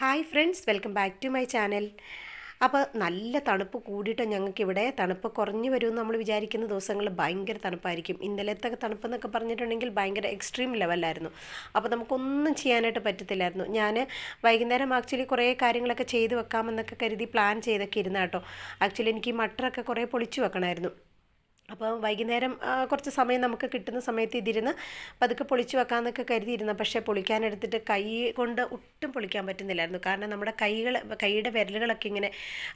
Hi friends welcome back to my channel. അപ്പോൾ നല്ല തണുപ്പ് കൂടിയിട്ട് ഞങ്ങൾക്കിവിടെ തണുപ്പ് കുറഞ്ഞു വരുമെന്ന് നമ്മൾ വിചാരിക്കുന്ന ദിവസങ്ങൾ ഭയങ്കര തണുപ്പായിരിക്കും. ഇന്നലത്തെ തണുപ്പ് എന്നൊക്കെ പറഞ്ഞിട്ടുണ്ടെങ്കിൽ ഭയങ്കര എക്സ്ട്രീം ലെവലായിരുന്നു അപ്പോൾ നമുക്കൊന്നും ചെയ്യാനായിട്ട് പറ്റത്തില്ലായിരുന്നു. ഞാൻ വൈകുന്നേരം ആക്ച്വലി കുറേ കാര്യങ്ങളൊക്കെ ചെയ്ത് വെക്കാമെന്നൊക്കെ കരുതി പ്ലാൻ ചെയ്തൊക്കെ ഇരുന്നാട്ടോ. ആക്ച്വലി എനിക്ക് മട്ടറൊക്കെ കുറേ പൊളിച്ചു വെക്കണമായിരുന്നു. അപ്പോൾ വൈകുന്നേരം കുറച്ച് സമയം നമുക്ക് കിട്ടുന്ന സമയത്ത് ഇതിരുന്ന് പതുക്കെ പൊളിച്ചു വെക്കാമെന്നൊക്കെ കരുതിയിരുന്നു. പക്ഷേ പൊളിക്കാനെടുത്തിട്ട് കൈ കൊണ്ട് ഒട്ടും പൊളിക്കാൻ പറ്റുന്നില്ലായിരുന്നു. കാരണം നമ്മുടെ കൈകൾ കൈയുടെ വിരലുകളൊക്കെ ഇങ്ങനെ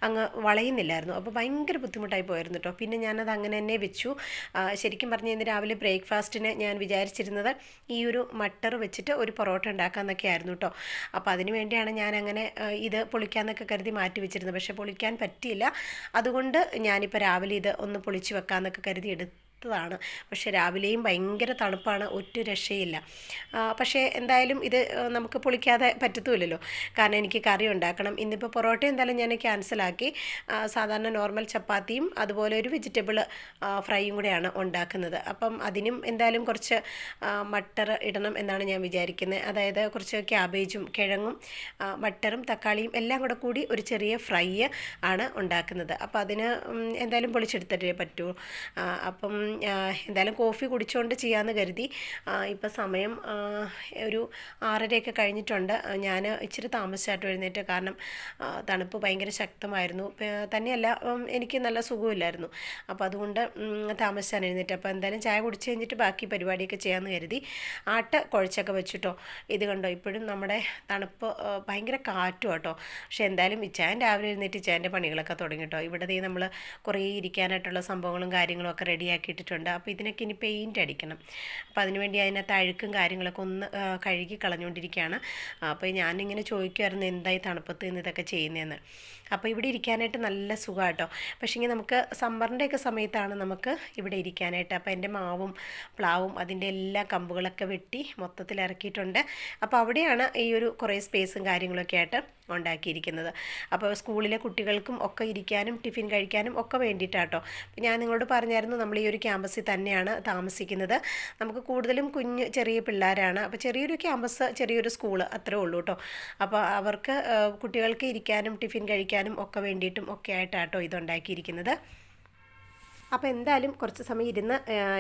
അങ്ങ് വളയുന്നില്ലായിരുന്നു. അപ്പോൾ ഭയങ്കര ബുദ്ധിമുട്ടായി പോയിരുന്നു കേട്ടോ പിന്നെ ഞാനത് അങ്ങനെ തന്നെ വെച്ചു. ശരിക്കും പറഞ്ഞു ഇന്ന് രാവിലെ ബ്രേക്ക്ഫാസ്റ്റിന് ഞാൻ വിചാരിച്ചിരുന്നത് ഈ ഒരു മട്ടർ വെച്ചിട്ട് ഒരു പൊറോട്ട ഉണ്ടാക്കാമെന്നൊക്കെ ആയിരുന്നു കേട്ടോ അപ്പോൾ അതിന് വേണ്ടിയാണ് ഞാൻ അങ്ങനെ ഇത് പൊളിക്കാമെന്നൊക്കെ കരുതി മാറ്റി വെച്ചിരുന്നത്. പക്ഷേ പൊളിക്കാൻ പറ്റിയില്ല. അതുകൊണ്ട് ഞാനിപ്പോൾ രാവിലെ ഇത് ഒന്ന് പൊളിച്ചു വെക്കാമെന്നൊക്കെ കരുതി എടുത്തതാണ് പക്ഷേ രാവിലെയും ഭയങ്കര തണുപ്പാണ് ഒറ്റ രക്ഷയില്ല. പക്ഷേ എന്തായാലും ഇത് നമുക്ക് പൊളിക്കാതെ പറ്റത്തുമില്ലല്ലോ. കാരണം എനിക്ക് കറി ഉണ്ടാക്കണം. ഇന്നിപ്പോൾ പൊറോട്ട എന്തായാലും ഞാൻ ക്യാൻസലാക്കി. സാധാരണ നോർമൽ ചപ്പാത്തിയും അതുപോലെ ഒരു വെജിറ്റബിൾ ഫ്രൈയും കൂടെയാണ് ഉണ്ടാക്കുന്നത്. അപ്പം അതിനും എന്തായാലും കുറച്ച് മട്ടർ ഇടണം എന്നാണ് ഞാൻ വിചാരിക്കുന്നത് അതായത് കുറച്ച് ക്യാബേജും കിഴങ്ങും മട്ടറും തക്കാളിയും എല്ലാം കൂടെ കൂടി ഒരു ചെറിയ ഫ്രൈ ആണ് ഉണ്ടാക്കുന്നത്. അപ്പോൾ അതിന് എന്തായാലും പൊളിച്ചെടുത്തിട്ടേ പറ്റൂ. അപ്പം എന്തായാലും കോഫി കുടിച്ചുകൊണ്ട് ചെയ്യാമെന്ന് കരുതി. ഇപ്പം സമയം ഒരു ആറരയൊക്കെ കഴിഞ്ഞിട്ടുണ്ട്. ഞാൻ ഇച്ചിരി താമസിച്ചായിട്ട് എഴുന്നേറ്റ്. കാരണം തണുപ്പ് ഭയങ്കര ശക്തമായിരുന്നു. തന്നെയല്ല എനിക്ക് നല്ല സുഖമില്ലായിരുന്നു. അപ്പോൾ അതുകൊണ്ട് താമസിച്ചാണ് എഴുന്നേറ്റ്. അപ്പോൾ എന്തായാലും ചായ കുടിച്ച് കഴിഞ്ഞിട്ട് ബാക്കി പരിപാടിയൊക്കെ ചെയ്യാമെന്ന് കരുതി. ആട്ട കുഴച്ചൊക്കെ വെച്ചിട്ടോ. ഇത് കണ്ടോ ഇപ്പോഴും നമ്മുടെ തണുപ്പ് ഭയങ്കര കാറ്റും കേട്ടോ പക്ഷേ എന്തായാലും ഇച്ചാൻ രാവിലെ എഴുന്നേറ്റ് ഇച്ചാന്റെ പണികളൊക്കെ തുടങ്ങി കേട്ടോ ഇവിടെ നമ്മൾ കുറേ ഇരിക്കാനായിട്ടുള്ള സംഭവങ്ങളും കാര്യങ്ങളും ഒക്കെ റെഡിയാക്കി ഇട്ടിട്ടുണ്ട്. അപ്പോൾ ഇതിനൊക്കെ ഇനി പെയിന്റ് അടിക്കണം. അപ്പോൾ അതിനുവേണ്ടി അതിനകത്ത് അഴുക്കും കാര്യങ്ങളൊക്കെ ഒന്ന് കഴുകി കളഞ്ഞുകൊണ്ടിരിക്കുകയാണ് അപ്പോൾ ഞാനിങ്ങനെ ചോദിക്കുമായിരുന്നു എന്തായി തണുപ്പത്ത് നിന്ന് ഇതൊക്കെ ചെയ്യുന്നതെന്ന് അപ്പോൾ ഇവിടെ ഇരിക്കാനായിട്ട് നല്ല സുഖമാട്ടോ പക്ഷേ ഇങ്ങനെ നമുക്ക് സമ്മറിന്റെയൊക്കെ സമയത്താണ് നമുക്ക് ഇവിടെ ഇരിക്കാനായിട്ട്. അപ്പോൾ എന്റെ മാവും പ്ലാവും അതിന്റെ എല്ലാ കമ്പുകളൊക്കെ വെട്ടി മൊത്തത്തിൽ ഇറക്കിയിട്ടുണ്ട്. അപ്പോൾ അവിടെയാണ് ഈ ഒരു കുറേ സ്പേസും കാര്യങ്ങളൊക്കെ ആയിട്ട് ഉണ്ടാക്കിയിരിക്കുന്നത്. അപ്പോൾ സ്കൂളിലെ കുട്ടികൾക്കും ഒക്കെ ഇരിക്കാനും ടിഫിൻ കഴിക്കാനും ഒക്കെ വേണ്ടിയിട്ടാട്ടോ. ഞാൻ നിങ്ങളോട് പറഞ്ഞായിരുന്നു നമ്മൾ ഈ ഒരു ക്യാമ്പസിൽ തന്നെയാണ് താമസിക്കുന്നത്. നമുക്ക് കൂടുതലും കുഞ്ഞ് ചെറിയ പിള്ളേരാണ്. അപ്പോൾ ചെറിയൊരു ക്യാമ്പസ് ചെറിയൊരു സ്കൂൾ അത്രേ ഉള്ളൂ കേട്ടോ. അപ്പോൾ അവർക്ക് കുട്ടികൾക്ക് ഇരിക്കാനും ടിഫിൻ കഴിക്കാനും ഒക്കെ വേണ്ടിയിട്ടും ഒക്കെ ആയിട്ടാട്ടോ ഇതുണ്ടാക്കിയിരിക്കുന്നത്. അപ്പോൾ എന്തായാലും കുറച്ച് സമയം ഇരുന്ന്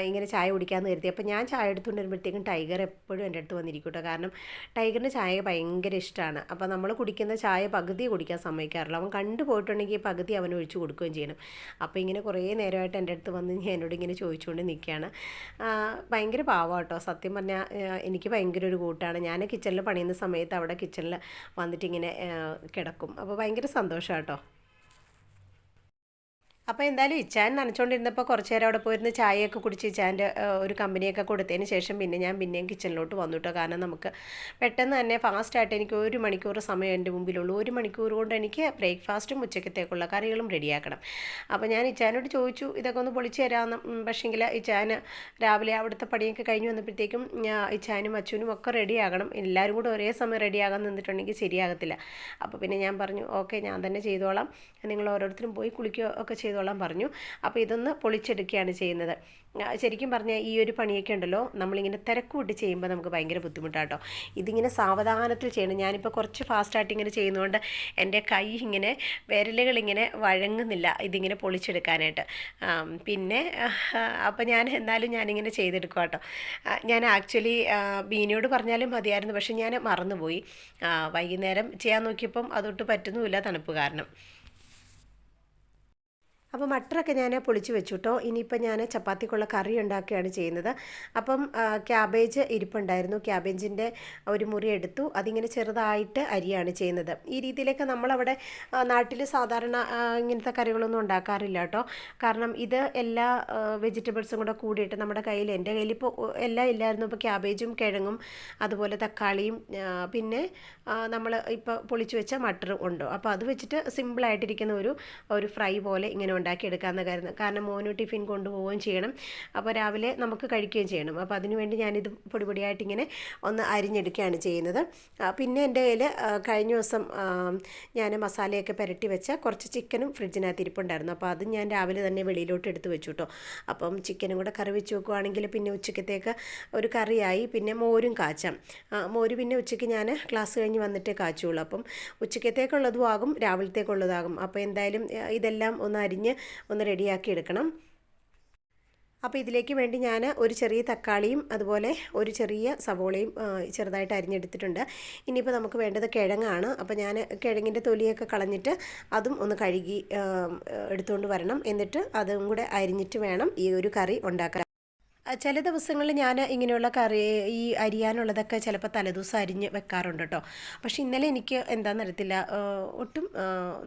ഇങ്ങനെ ചായ കുടിക്കാമെന്ന് കരുതി. അപ്പോൾ ഞാൻ ചായ എടുത്തുകൊണ്ട് വരുമ്പോഴത്തേക്കും ടൈഗർ എപ്പോഴും എന്റെ അടുത്ത് വന്നിരിക്കും കേട്ടോ കാരണം ടൈഗറിന് ചായ ഭയങ്കര ഇഷ്ടമാണ് അപ്പോൾ നമ്മൾ കുടിക്കുന്ന ചായ പകുതി കുടിക്കാൻ സമ്മതിക്കാറില്ല. അവൻ കണ്ടു പോയിട്ടുണ്ടെങ്കിൽ പകുതി അവൻ ഒഴിച്ചു കൊടുക്കുകയും ചെയ്യണം. അപ്പോൾ ഇങ്ങനെ കുറേ നേരമായിട്ട് എന്റെ അടുത്ത് വന്ന് ഞാൻ എന്നോട് ഇങ്ങനെ ചോദിച്ചുകൊണ്ട് നിൽക്കുകയാണ്. ഭയങ്കര പാവം കേട്ടോ സത്യം പറഞ്ഞാൽ എനിക്ക് ഭയങ്കര ഒരു കൂട്ടാണ്. ഞാൻ കിച്ചണിൽ പണിയുന്ന സമയത്ത് അവിടെ കിച്ചണിൽ വന്നിട്ട് ഇങ്ങനെ കിടക്കും. അപ്പോൾ ഭയങ്കര സന്തോഷമാണ് കേട്ടോ അപ്പോൾ എന്തായാലും ഇച്ചാൻ നനച്ചുകൊണ്ടിരുന്നപ്പോൾ കുറച്ച് നേരം അവിടെ പോയിരുന്ന് ചായയൊക്കെ കുടിച്ച് ഇച്ചാന്റെ ഒരു കമ്പനിയൊക്കെ കൊടുത്തതിന് ശേഷം പിന്നെ ഞാൻ പിന്നെയും കിച്ചണിലോട്ട് വന്നു കേട്ടോ കാരണം നമുക്ക് പെട്ടെന്ന് തന്നെ ഫാസ്റ്റായിട്ട് എനിക്ക് ഒരു മണിക്കൂർ സമയം എന്റെ മുമ്പിലുള്ളൂ. ഒരു മണിക്കൂർ കൊണ്ട് എനിക്ക് ബ്രേക്ക്ഫാസ്റ്റും ഉച്ചക്കത്തേക്കുള്ള കറികളും റെഡിയാക്കണം. അപ്പോൾ ഞാൻ ഇച്ചാനോട് ചോദിച്ചു ഇതൊക്കെ ഒന്ന് പൊളിച്ച് തരാമെന്ന്. പക്ഷേങ്കിൽ ഇച്ചാന് രാവിലെ അവിടുത്തെ പണിയൊക്കെ കഴിഞ്ഞ് വന്നപ്പോഴത്തേക്കും ഇച്ചാനും അച്ഛനും ഒക്കെ റെഡിയാകണം. എല്ലാവരും കൂടെ ഒരേ സമയം റെഡിയാകാൻ നിന്നിട്ടുണ്ടെങ്കിൽ ശരിയാകത്തില്ല. അപ്പോൾ പിന്നെ ഞാൻ പറഞ്ഞു ഓക്കെ ഞാൻ തന്നെ ചെയ്തോളാം. നിങ്ങൾ ഓരോരുത്തരും പോയി കുളിക്കുകയോ ഒക്കെ ചെയ്തോളാം പറഞ്ഞു. അപ്പോൾ ഇതൊന്ന് പൊളിച്ചെടുക്കുകയാണ് ചെയ്യുന്നത്. ശരിക്കും പറഞ്ഞാൽ ഈ ഒരു പണിയൊക്കെ ഉണ്ടല്ലോ നമ്മളിങ്ങനെ തിരക്കൂട്ടി ചെയ്യുമ്പോൾ നമുക്ക് ഭയങ്കര ബുദ്ധിമുട്ടാട്ടോ. ഇതിങ്ങനെ സാവധാനത്തിൽ ചെയ്യണം. ഞാനിപ്പോൾ കുറച്ച് ഫാസ്റ്റായിട്ട് ഇങ്ങനെ ചെയ്യുന്നതുകൊണ്ട് എന്റെ കൈ ഇങ്ങനെ വിരലുകൾ ഇങ്ങനെ വഴങ്ങുന്നില്ല ഇതിങ്ങനെ പൊളിച്ചെടുക്കാനായിട്ട്. പിന്നെ അപ്പോൾ ഞാൻ എന്നാലും ഞാനിങ്ങനെ ചെയ്തെടുക്കുക കേട്ടോ ഞാൻ ആക്ച്വലി ബീനയോട് പറഞ്ഞാലും മതിയായിരുന്നു. പക്ഷെ ഞാൻ മറന്നുപോയി. വൈകുന്നേരം ചെയ്യാൻ നോക്കിയപ്പം അതൊട്ട് പറ്റുന്നുമില്ല തണുപ്പ് കാരണം. അപ്പോൾ മട്ടറൊക്കെ ഞാൻ പൊളിച്ച് വെച്ചു കേട്ടോ ഇനിയിപ്പോൾ ഞാൻ ചപ്പാത്തിക്കുള്ള കറി ഉണ്ടാക്കുകയാണ് ചെയ്യുന്നത്. അപ്പം ക്യാബേജ് ഇരിപ്പുണ്ടായിരുന്നു. ക്യാബേജിന്റെ ഒരു മുറി എടുത്തു. അതിങ്ങനെ ചെറുതായിട്ട് അരിയാണ് ചെയ്യുന്നത്. ഈ രീതിയിലൊക്കെ നമ്മളവിടെ നാട്ടിൽ സാധാരണ ഇങ്ങനത്തെ കറികളൊന്നും ഉണ്ടാക്കാറില്ല കേട്ടോ. കാരണം ഇത് എല്ലാ വെജിറ്റബിൾസും കൂടെ കൂടിയിട്ട് നമ്മുടെ കയ്യിൽ എന്റെ കയ്യിൽ ഇപ്പോൾ എല്ലാം ഇല്ലായിരുന്നു. ഇപ്പോൾ ക്യാബേജും കിഴങ്ങും അതുപോലെ തക്കാളിയും പിന്നെ നമ്മൾ ഇപ്പോൾ പൊളിച്ചു വെച്ച മട്ടറും ഉണ്ട്. അപ്പോൾ അത് വെച്ചിട്ട് സിമ്പിളായിട്ടിരിക്കുന്ന ഒരു ഒരു ഫ്രൈ പോലെ ഇങ്ങനെ ഉണ്ടാക്കിയെടുക്കാമെന്ന് കാര്യം. കാരണം മോനു ടിഫിൻ കൊണ്ടുപോവുകയും ചെയ്യണം. അപ്പോൾ രാവിലെ നമുക്ക് കഴിക്കുകയും ചെയ്യണം. അപ്പോൾ അതിനുവേണ്ടി ഞാനിത് പൊടി പൊടിയായിട്ട് ഇങ്ങനെ ഒന്ന് അരിഞ്ഞെടുക്കുകയാണ് ചെയ്യുന്നത്. പിന്നെ എന്റെ കയ്യിൽ കഴിഞ്ഞ ദിവസം ഞാൻ മസാലയൊക്കെ പുരട്ടി വെച്ച കുറച്ച് ചിക്കനും ഫ്രിഡ്ജിനകത്ത് ഇരിപ്പുണ്ടായിരുന്നു. അപ്പോൾ അത് ഞാൻ രാവിലെ തന്നെ വെളിയിലോട്ട് എടുത്ത് വെച്ചു കേട്ടോ. അപ്പം ചിക്കനും കൂടെ കറി വെച്ച് വെക്കുവാണെങ്കിൽ പിന്നെ ഉച്ചക്കത്തേക്ക് ഒരു കറിയായി. പിന്നെ മോരും കാച്ചാം. മോര് പിന്നെ ഉച്ചയ്ക്ക് ഞാൻ ക്ലാസ് കഴിഞ്ഞ് വന്നിട്ട് കാച്ചുള്ളൂ. അപ്പം ഉച്ചക്കത്തേക്കുള്ളതും ആകും രാവിലത്തേക്കുള്ളതാകും. അപ്പോൾ എന്തായാലും ഇതെല്ലാം ഒന്ന് അരിഞ്ഞ് ഒന്ന് റെഡിയാക്കി എടുക്കണം. അപ്പോൾ ഇതിലേക്ക് വേണ്ടി ഞാൻ ഒരു ചെറിയ തക്കാളിയും അതുപോലെ ഒരു ചെറിയ സവോളയും ചെറുതായിട്ട് അരിഞ്ഞെടുത്തിട്ടുണ്ട്. ഇനിയിപ്പോൾ നമുക്ക് വേണ്ടത് കിഴങ്ങാണ്. അപ്പോൾ ഞാൻ കിഴങ്ങിന്റെ തൊലിയൊക്കെ കളഞ്ഞിട്ട് അതും ഒന്ന് കഴുകി എടുത്തുകൊണ്ട് വരണം. എന്നിട്ട് അതും കൂടെ അരിഞ്ഞിട്ട് വേണം ഈ ഒരു കറി ഉണ്ടാക്കാൻ. ചില ദിവസങ്ങളിൽ ഞാൻ ഇങ്ങനെയുള്ള കറി ഈ അരിയാനുള്ളതൊക്കെ ചിലപ്പോൾ തലേദിവസം അരിഞ്ഞ് വെക്കാറുണ്ട് കേട്ടോ. പക്ഷെ ഇന്നലെ എനിക്ക് എന്താണെന്ന് അറിയത്തില്ല ഒട്ടും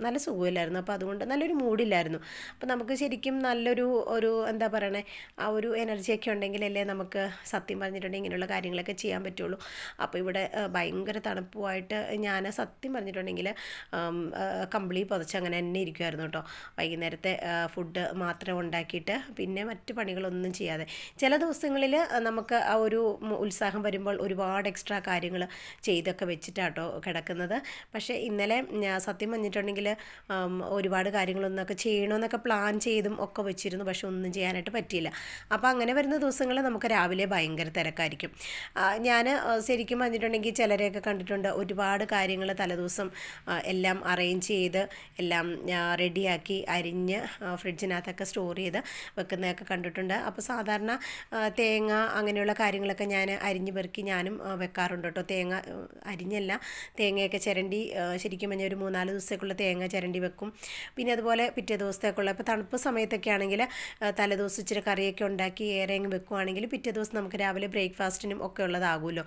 നല്ല സുഖമില്ലായിരുന്നു. അപ്പോൾ അതുകൊണ്ട് നല്ലൊരു മൂഡില്ലായിരുന്നു. അപ്പോൾ നമുക്ക് ശരിക്കും നല്ലൊരു ഒരു എന്താ പറയണേ ആ ഒരു എനർജിയൊക്കെ ഉണ്ടെങ്കിലല്ലേ നമുക്ക് സത്യം പറഞ്ഞിട്ടുണ്ടെങ്കിൽ ഇങ്ങനെയുള്ള കാര്യങ്ങളൊക്കെ ചെയ്യാൻ പറ്റുള്ളൂ. അപ്പോൾ ഇവിടെ ഭയങ്കര തണുപ്പുമായിട്ട് ഞാൻ സത്യം പറഞ്ഞിട്ടുണ്ടെങ്കിൽ കമ്പിളി പുതച്ച് അങ്ങനെ തന്നെ ഇരിക്കുമായിരുന്നു കേട്ടോ. വൈകുന്നേരത്തെ ഫുഡ് മാത്രം ഉണ്ടാക്കിയിട്ട് പിന്നെ മറ്റു പണികളൊന്നും ചെയ്യാതെ. ചില ദിവസങ്ങളിൽ നമുക്ക് ആ ഒരു ഉത്സാഹം വരുമ്പോൾ ഒരുപാട് എക്സ്ട്രാ കാര്യങ്ങൾ ചെയ്തൊക്കെ വെച്ചിട്ടാട്ടോ കിടക്കുന്നത്. പക്ഷേ ഇന്നലെ സത്യം പറഞ്ഞിട്ടുണ്ടെങ്കിൽ ഒരുപാട് കാര്യങ്ങളൊന്നൊക്കെ ചെയ്യണമെന്നൊക്കെ പ്ലാൻ ചെയ്തും ഒക്കെ വെച്ചിരുന്നു. പക്ഷെ ഒന്നും ചെയ്യാനായിട്ട് പറ്റിയില്ല. അപ്പോൾ അങ്ങനെ വരുന്ന ദിവസങ്ങളിൽ നമുക്ക് രാവിലെ ഭയങ്കര തിരക്കായിരിക്കും. ഞാൻ ശരിക്കും പറഞ്ഞിട്ടുണ്ടെങ്കിൽ ചിലരെയൊക്കെ കണ്ടിട്ടുണ്ട് ഒരുപാട് കാര്യങ്ങൾ തലേദിവസം എല്ലാം അറേഞ്ച് ചെയ്ത് എല്ലാം റെഡിയാക്കി അരിഞ്ഞ് ഫ്രിഡ്ജിനകത്തൊക്കെ സ്റ്റോർ ചെയ്ത് വെക്കുന്നതൊക്കെ കണ്ടിട്ടുണ്ട്. അപ്പോൾ സാധാരണ തേങ്ങ അങ്ങനെയുള്ള കാര്യങ്ങളൊക്കെ ഞാൻ അരിഞ്ഞ് പെറുക്കി ഞാനും വെക്കാറുണ്ട് കേട്ടോ. തേങ്ങ അരിഞ്ഞല്ല. തേങ്ങയൊക്കെ ചിരണ്ടി ശരിക്കും പറഞ്ഞാൽ ഒരു മൂന്നാൽ ദിവസത്തേക്കുള്ള തേങ്ങ ചിരണ്ടി വെക്കും. പിന്നെ അതുപോലെ പിറ്റേ ദിവസത്തേക്കുള്ള ഇപ്പോൾ തണുപ്പ് സമയത്തൊക്കെ ആണെങ്കിൽ തലേദിവസം ഇച്ചിരി കറിയൊക്കെ ഉണ്ടാക്കി ഏറെ അങ്ങ് വെക്കുവാണെങ്കിൽ പിറ്റേ ദിവസം നമുക്ക് രാവിലെ ബ്രേക്ക്ഫാസ്റ്റിനും ഒക്കെ ഉള്ളതാകുമല്ലോ.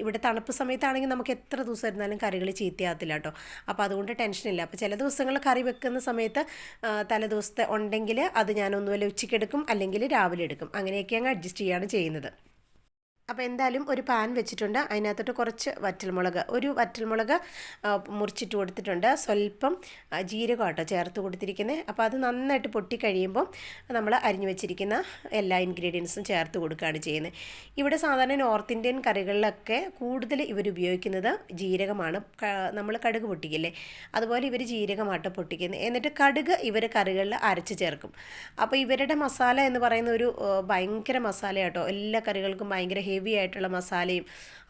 ഇവിടെ തണുപ്പ് സമയത്താണെങ്കിൽ നമുക്ക് എത്ര ദിവസം ഇരുന്നാലും കറികൾ ചീത്തയാകത്തില്ല കേട്ടോ. അപ്പോൾ അതുകൊണ്ട് ടെൻഷനില്ല അപ്പോൾ ചില ദിവസങ്ങൾ കറി വെക്കുന്ന സമയത്ത് തലേദിവസത്തെ ഉണ്ടെങ്കിൽ അത് ഞാനൊന്നുമല്ല ഉച്ചയ്ക്ക് എടുക്കും അല്ലെങ്കിൽ രാവിലെ എടുക്കും. അങ്ങനെയൊക്കെ അങ്ങ് അഡ്ജസ്റ്റ് ചെയ്യുകയാണ് ചെയ്യുന്നത്. അപ്പോൾ എന്തായാലും ഒരു പാൻ വെച്ചിട്ടുണ്ട്. അതിനകത്തോട്ട് കുറച്ച് വറ്റൽമുളക് ഒരു വറ്റൽമുളക് മുറിച്ചിട്ട് കൊടുത്തിട്ടുണ്ട്. സ്വല്പം ജീരകം കേട്ടോ ചേർത്ത് കൊടുത്തിരിക്കുന്നത് അപ്പോൾ അത് നന്നായിട്ട് പൊട്ടി കഴിയുമ്പോൾ നമ്മൾ അരിഞ്ഞു വെച്ചിരിക്കുന്ന എല്ലാ ഇൻഗ്രീഡിയൻസും ചേർത്ത് കൊടുക്കുകയാണ് ചെയ്യുന്നത് ഇവിടെ സാധാരണ നോർത്ത് ഇന്ത്യൻ കറികളിലൊക്കെ കൂടുതൽ ഇവർ ഉപയോഗിക്കുന്നത് ജീരകമാണ്. നമ്മൾ കടുക് പൊട്ടിക്കില്ലേ? അതുപോലെ ഇവർ ജീരകമാട്ടോ പൊട്ടിക്കുന്നത് എന്നിട്ട് കടുക് ഇവർ കറികളിൽ അരച്ച് ചേർക്കും. അപ്പോൾ ഇവരുടെ മസാല എന്ന് പറയുന്ന ഒരു ഭയങ്കര മസാല കേട്ടോ എല്ലാ കറികൾക്കും ഭയങ്കര ഹെവി ആയിട്ടുള്ള മസാലയും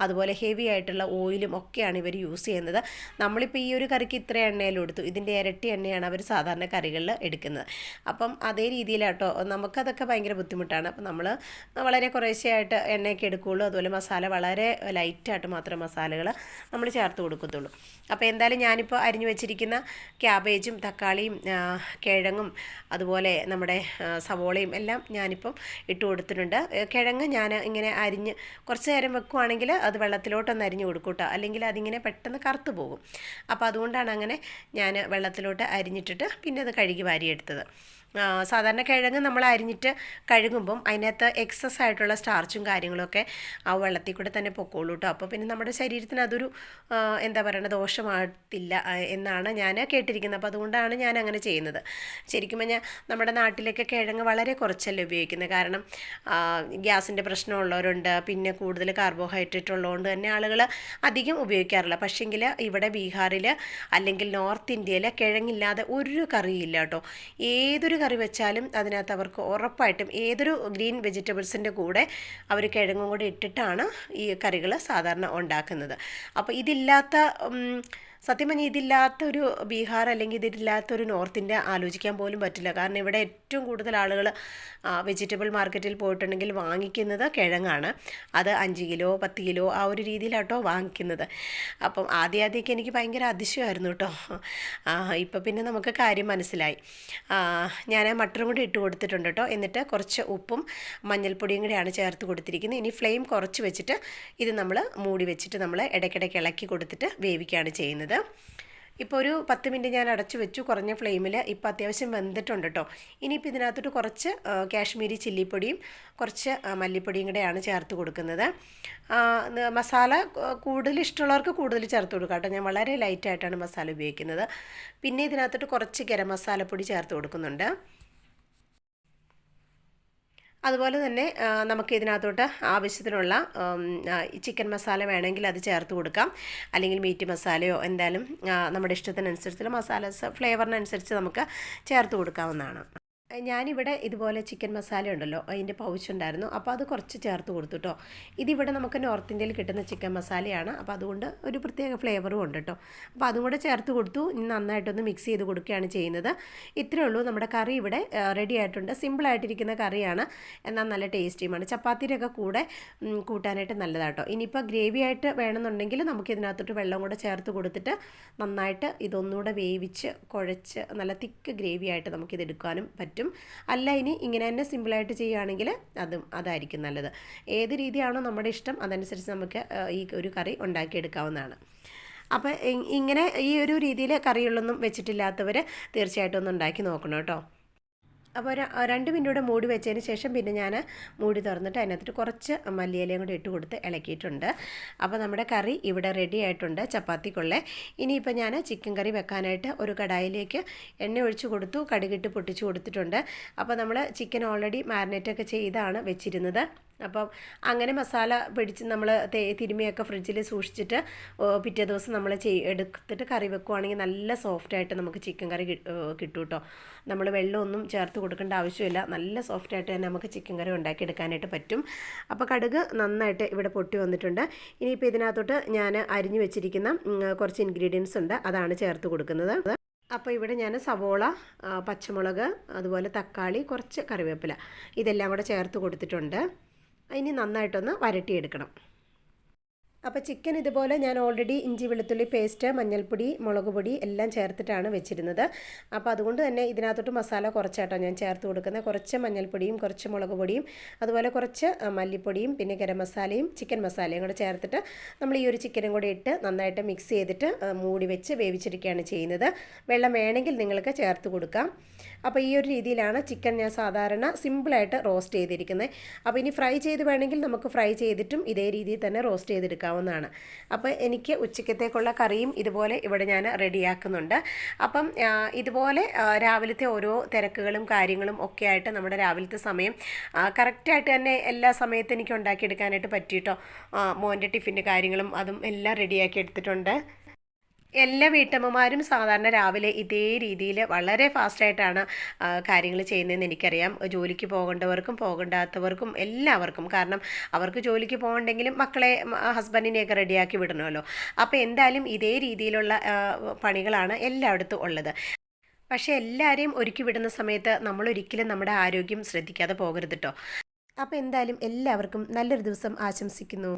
അതുപോലെ ഹെവി ആയിട്ടുള്ള ഓയിലും ഒക്കെയാണ് ഇവർ യൂസ് ചെയ്യുന്നത്. നമ്മളിപ്പോൾ ഈ ഒരു കറിക്ക് ഇത്ര എണ്ണയിലും എടുത്തു ഇതിന്റെ ഇരട്ടി എണ്ണയാണ് അവർ സാധാരണ കറികളിൽ എടുക്കുന്നത്. അപ്പം അതേ രീതിയിലാട്ടോ. നമുക്കതൊക്കെ ഭയങ്കര ബുദ്ധിമുട്ടാണ്. അപ്പം നമ്മൾ വളരെ കുറേശ്ശെയായിട്ട് എണ്ണയൊക്കെ എടുക്കുകയുള്ളൂ. അതുപോലെ മസാല വളരെ ലൈറ്റായിട്ട് മാത്രം മസാലകൾ നമ്മൾ ചേർത്ത് കൊടുക്കത്തുള്ളൂ. അപ്പോൾ എന്തായാലും ഞാനിപ്പോൾ അരിഞ്ഞു വെച്ചിരിക്കുന്ന ക്യാബേജും തക്കാളിയും കിഴങ്ങും അതുപോലെ നമ്മുടെ സവോളയും എല്ലാം ഞാനിപ്പം ഇട്ട് കൊടുത്തിട്ടുണ്ട്. കിഴങ്ങ് ഞാൻ ഇങ്ങനെ അരിഞ്ഞ് കുറച്ച് നേരം വെക്കുവാണെങ്കിൽ അത് വെള്ളത്തിലോട്ടൊന്ന് അരിഞ്ഞു കൊടുക്കൂട്ടോ കേട്ടോ. അല്ലെങ്കിൽ അതിങ്ങനെ പെട്ടെന്ന് കറുത്തു പോകും. അപ്പോൾ അതുകൊണ്ടാണ് അങ്ങനെ ഞാൻ വെള്ളത്തിലോട്ട് അരിഞ്ഞിട്ടിട്ട് പിന്നെ അത് കഴുകി വാരിയെടുത്തത്. സാധാരണ കിഴങ്ങ് നമ്മൾ അരിഞ്ഞിട്ട് കഴുകുമ്പം അതിനകത്ത് എക്സസ് ആയിട്ടുള്ള സ്റ്റാർച്ചും കാര്യങ്ങളൊക്കെ ആ വെള്ളത്തിൽ കൂടെ തന്നെ പൊക്കോളൂ കേട്ടോ അപ്പോൾ പിന്നെ നമ്മുടെ ശരീരത്തിന് അതൊരു എന്താ പറയുക ദോഷമാകത്തില്ല എന്നാണ് ഞാൻ കേട്ടിരിക്കുന്നത്. അപ്പോൾ അതുകൊണ്ടാണ് ഞാൻ അങ്ങനെ ചെയ്യുന്നത്. ശരിക്കും പറഞ്ഞാൽ നമ്മുടെ നാട്ടിലൊക്കെ കിഴങ്ങ് വളരെ കുറച്ചല്ലേ ഉപയോഗിക്കുന്നത്. കാരണം ഗ്യാസിന്റെ പ്രശ്നമുള്ളവരുണ്ട്. പിന്നെ കൂടുതൽ കാർബോഹൈഡ്രേറ്റ് ഉള്ളതുകൊണ്ട് തന്നെ ആളുകൾ അധികം ഉപയോഗിക്കാറില്ല. പക്ഷേങ്കിൽ ഇവിടെ ബീഹാറിൽ അല്ലെങ്കിൽ നോർത്ത് ഇന്ത്യയിൽ കിഴങ്ങില്ലാതെ ഒരു കറിയില്ല കേട്ടോ ഏതൊരു കറി വെച്ചാലും അതിനകത്ത് അവർക്ക് ഉറപ്പായിട്ടും ഏതൊരു ഗ്രീൻ വെജിറ്റബിൾസിന്റെ കൂടെ അവർ കിഴങ്ങും കൂടെ ഇട്ടിട്ടാണ് ഈ കറികൾ സാധാരണ ഉണ്ടാക്കുന്നത്. അപ്പോൾ ഇതില്ലാത്ത സത്യം പറഞ്ഞാൽ ഇതില്ലാത്തൊരു ബീഹാർ അല്ലെങ്കിൽ ഇതില്ലാത്തൊരു നോർത്ത് ഇന്ത്യ ആലോചിക്കാൻ പോലും പറ്റില്ല. കാരണം ഇവിടെ ഏറ്റവും കൂടുതൽ ആളുകൾ വെജിറ്റബിൾ മാർക്കറ്റിൽ പോയിട്ടുണ്ടെങ്കിൽ വാങ്ങിക്കുന്നത് കിഴങ്ങാണ്. അത് അഞ്ച് കിലോ പത്ത് കിലോ ആ ഒരു രീതിയിലാട്ടോ വാങ്ങിക്കുന്നത്. അപ്പം ആദ്യം ആദ്യമൊക്കെ എനിക്ക് ഭയങ്കര അതിശയമായിരുന്നു കേട്ടോ. ഇപ്പം പിന്നെ നമുക്ക് കാര്യം മനസ്സിലായി. ഞാൻ മട്ടറും കൂടി ഇട്ട് കൊടുത്തിട്ടുണ്ട് കേട്ടോ. എന്നിട്ട് കുറച്ച് ഉപ്പും മഞ്ഞൾപ്പൊടിയും കൂടിയാണ് ചേർത്ത് കൊടുത്തിരിക്കുന്നത്. ഇനി ഫ്ലെയിം കുറച്ച് വെച്ചിട്ട് ഇത് നമ്മൾ മൂടി വെച്ചിട്ട് നമ്മൾ ഇടയ്ക്കിടയ്ക്ക് ഇളക്കി കൊടുത്തിട്ട് വേവിക്കുകയാണ് ചെയ്യുന്നത്. ഇപ്പോൾ ഒരു പത്ത് മിനിറ്റ് ഞാൻ അടച്ചു വെച്ചു കുറഞ്ഞ ഫ്ലെയിമിൽ ഇപ്പോൾ അത്യാവശ്യം വെന്തിട്ടുണ്ട് കേട്ടോ ഇനിയിപ്പോൾ ഇതിനകത്തോട്ട് കുറച്ച് കാശ്മീരി ചില്ലിപ്പൊടിയും കുറച്ച് മല്ലിപ്പൊടിയും കൂടെയാണ് ചേർത്ത് കൊടുക്കുന്നത്. മസാല കൂടുതൽ ഇഷ്ടമുള്ളവർക്ക് കൂടുതൽ ചേർത്ത് കൊടുക്കാം കേട്ടോ ഞാൻ വളരെ ലൈറ്റായിട്ടാണ് മസാല ഉപയോഗിക്കുന്നത്. പിന്നെ ഇതിനകത്തോട്ട് കുറച്ച് ഗരം മസാലപ്പൊടി ചേർത്ത് കൊടുക്കുന്നുണ്ട്. അതുപോലെ തന്നെ നമുക്ക് ഇതിനകത്തോട്ട് ആവശ്യത്തിനുള്ള ചിക്കൻ മസാല വേണമെങ്കിൽ അത് ചേർത്ത് കൊടുക്കാം. അല്ലെങ്കിൽ മീറ്റ് മസാലയോ എന്തായാലും നമ്മുടെ ഇഷ്ടത്തിനനുസരിച്ചുള്ള മസാലസ് ഫ്ലേവറിനനുസരിച്ച് നമുക്ക് ചേർത്ത് കൊടുക്കാവുന്നതാണ്. ഞാനിവിടെ ഇതുപോലെ ചിക്കൻ മസാല ഉണ്ടല്ലോ അതിന്റെ പൗച്ച് ഉണ്ടായിരുന്നു. അപ്പോൾ അത് കുറച്ച് ചേർത്ത് കൊടുത്തു കേട്ടോ ഇതിവിടെ നമുക്ക് നോർത്ത് ഇന്ത്യയിൽ കിട്ടുന്ന ചിക്കൻ മസാലയാണ്. അപ്പോൾ അതുകൊണ്ട് ഒരു പ്രത്യേക ഫ്ലേവറും ഉണ്ട് കേട്ടോ അപ്പോൾ അതും കൂടെ ചേർത്ത് കൊടുത്തു. നന്നായിട്ടൊന്ന് മിക്സ് ചെയ്ത് കൊടുക്കുകയാണ് ചെയ്യുന്നത്. ഇത്രയേ ഉള്ളൂ. നമ്മുടെ കറി ഇവിടെ റെഡി ആയിട്ടുണ്ട്. സിമ്പിളായിട്ടിരിക്കുന്ന കറിയാണ്. എന്നാൽ നല്ല ടേസ്റ്റിയുമാണ് ചപ്പാത്തിയുടെയൊക്കെ കൂടെ കൂട്ടാനായിട്ട് കൂട്ടാനായിട്ട് നല്ലതാട്ടോ ഇനിയിപ്പോൾ ഗ്രേവി ആയിട്ട് വേണമെന്നുണ്ടെങ്കിൽ നമുക്ക് ഇതിനകത്തോട്ട് വെള്ളം കൂടെ ചേർത്ത് കൊടുത്തിട്ട് നന്നായിട്ട് ഇതൊന്നുകൂടെ വേവിച്ച് കുഴച്ച് നല്ല തിക്ക് ഗ്രേവി ആയിട്ട് നമുക്കിത് എടുക്കാനും പറ്റും. അല്ല ഇനി ഇങ്ങനെ തന്നെ സിമ്പിളായിട്ട് ചെയ്യുകയാണെങ്കിൽ അതും അതായിരിക്കും നല്ലത്. ഏത് രീതിയാണോ നമ്മുടെ ഇഷ്ടം അതനുസരിച്ച് നമുക്ക് ഈ ഒരു കറി ഉണ്ടാക്കിയെടുക്കാവുന്നതാണ്. അപ്പോൾ ഇങ്ങനെ ഈ ഒരു രീതിയിൽ കറികളൊന്നും വെച്ചിട്ടില്ലാത്തവർ തീർച്ചയായിട്ടും ഒന്ന് ഉണ്ടാക്കി നോക്കണം കേട്ടോ. അപ്പോൾ ഒരു രണ്ട് മിനിറ്റ് കൂടെ മൂടി വെച്ചതിന് ശേഷം പിന്നെ ഞാൻ മൂടി തുറന്നിട്ട് അതിനകത്തിട്ട് കുറച്ച് മല്ലിയിലയും കൂടി ഇട്ട് കൊടുത്ത് ഇളക്കിയിട്ടുണ്ട്. അപ്പോൾ നമ്മുടെ കറി ഇവിടെ റെഡി ആയിട്ടുണ്ട് ചപ്പാത്തിക്കുള്ളേ. ഇനിയിപ്പോൾ ഞാൻ ചിക്കൻ കറി വെക്കാനായിട്ട് ഒരു കടായിലേക്ക് എണ്ണ ഒഴിച്ച് കൊടുത്തു കടുകിട്ട് പൊട്ടിച്ച് കൊടുത്തിട്ടുണ്ട്. അപ്പോൾ നമ്മൾ ചിക്കൻ ഓൾറെഡി മാരിനേറ്റൊക്കെ ചെയ്താണ് വെച്ചിരുന്നത്. അപ്പം അങ്ങനെ മസാല പിടിച്ച് നമ്മൾ തിരുമിയൊക്കെ ഫ്രിഡ്ജിൽ സൂക്ഷിച്ചിട്ട് പിറ്റേ ദിവസം നമ്മൾ ചെയ് എടുത്തിട്ട് കറി വെക്കുവാണെങ്കിൽ നല്ല സോഫ്റ്റായിട്ട് നമുക്ക് ചിക്കൻ കറി കിട്ടും കേട്ടോ നമ്മൾ വെള്ളമൊന്നും ചേർത്ത് കൊടുക്കേണ്ട ആവശ്യമില്ല. നല്ല സോഫ്റ്റായിട്ട് തന്നെ നമുക്ക് ചിക്കൻ കറി ഉണ്ടാക്കിയെടുക്കാനായിട്ട് പറ്റും. അപ്പോൾ കടുക് നന്നായിട്ട് ഇവിടെ പൊട്ടി വന്നിട്ടുണ്ട്. ഇനിയിപ്പോൾ ഇതിനകത്തോട്ട് ഞാൻ അരിഞ്ഞു വെച്ചിരിക്കുന്ന കുറച്ച് ഇൻഗ്രീഡിയൻസ് ഉണ്ട്. അതാണ് ചേർത്ത് കൊടുക്കുന്നത്. അപ്പോൾ ഇവിടെ ഞാൻ സവോള പച്ചമുളക് അതുപോലെ തക്കാളി കുറച്ച് കറിവേപ്പില. ഇതെല്ലാം കൂടെ ചേർത്ത് കൊടുത്തിട്ടുണ്ട്. ഇനി നന്നായിട്ടൊന്ന് വരട്ടിയെടുക്കണം. അപ്പോൾ ചിക്കൻ ഇതുപോലെ ഞാൻ ഓൾറെഡി ഇഞ്ചി വെളുത്തുള്ളി പേസ്റ്റ് മഞ്ഞൾപ്പൊടി മുളക് പൊടി എല്ലാം ചേർത്തിട്ടാണ് വെച്ചിരുന്നത്. അപ്പോൾ അതുകൊണ്ട് തന്നെ ഇതിനകത്തോട്ട് മസാല കുറച്ചാട്ടോ ഞാൻ ചേർത്ത് കൊടുക്കുന്നത്. കുറച്ച് മഞ്ഞൾപ്പൊടിയും കുറച്ച് മുളക് പൊടിയും അതുപോലെ കുറച്ച് മല്ലിപ്പൊടിയും പിന്നെ ഗരം മസാലയും ചിക്കൻ മസാലയും കൂടെ ചേർത്തിട്ട് നമ്മൾ ഈ ഒരു ചിക്കനും കൂടെ ഇട്ട് നന്നായിട്ട് മിക്സ് ചെയ്തിട്ട് മൂടി വെച്ച് വേവിച്ചിരിക്കുകയാണ് ചെയ്യുന്നത്. വെള്ളം വേണമെങ്കിൽ നിങ്ങൾക്ക് ചേർത്ത് കൊടുക്കാം. അപ്പോൾ ഈ ഒരു രീതിയിലാണ് ചിക്കൻ ഞാൻ സാധാരണ സിമ്പിളായിട്ട് റോസ്റ്റ് ചെയ്തിരിക്കുന്നത്. അപ്പോൾ ഇനി ഫ്രൈ ചെയ്ത് വേണമെങ്കിൽ നമുക്ക് ഫ്രൈ ചെയ്തിട്ടും ഇതേ രീതിയിൽ തന്നെ റോസ്റ്റ് ചെയ്തെടുക്കാവുന്നതാണ് അപ്പോൾ എനിക്ക് ഉച്ചക്കത്തേക്കുള്ള കറിയും ഇതുപോലെ ഇവിടെ ഞാൻ റെഡിയാക്കുന്നുണ്ട്. അപ്പം ഇതുപോലെ രാവിലത്തെ ഓരോ തിരക്കുകളും കാര്യങ്ങളും ഒക്കെ ആയിട്ട് നമ്മുടെ രാവിലത്തെ സമയം കറക്റ്റായിട്ട് തന്നെ എല്ലാ സമയത്തും എനിക്ക് ഉണ്ടാക്കിയെടുക്കാനായിട്ട് പറ്റിയിട്ടോ? മോന്റെ ടിഫിന്റെ കാര്യങ്ങളും അതും എല്ലാം റെഡിയാക്കി എടുത്തിട്ടുണ്ട്. എല്ലാ വീട്ടമ്മമാരും സാധാരണ രാവിലെ ഇതേ രീതിയിൽ വളരെ ഫാസ്റ്റായിട്ടാണ് കാര്യങ്ങൾ ചെയ്യുന്നതെന്ന് എനിക്കറിയാം. ജോലിക്ക് പോകേണ്ടവർക്കും പോകണ്ടാത്തവർക്കും എല്ലാവർക്കും. കാരണം അവർക്ക് ജോലിക്ക് പോകണ്ടെങ്കിലും മക്കളെ ഹസ്ബൻഡിനെയൊക്കെ റെഡിയാക്കി വിടണമല്ലോ. അപ്പോൾ എന്തായാലും ഇതേ രീതിയിലുള്ള പണികളാണ് എല്ലായിടത്തും ഉള്ളത്. പക്ഷേ എല്ലാവരെയും ഒരുക്കി വിടുന്ന സമയത്ത് നമ്മൾ ഒരിക്കലും നമ്മുടെ ആരോഗ്യം ശ്രദ്ധിക്കാതെ പോകരുത് കേട്ടോ അപ്പോൾ എന്തായാലും എല്ലാവർക്കും നല്ലൊരു ദിവസം ആശംസിക്കുന്നു.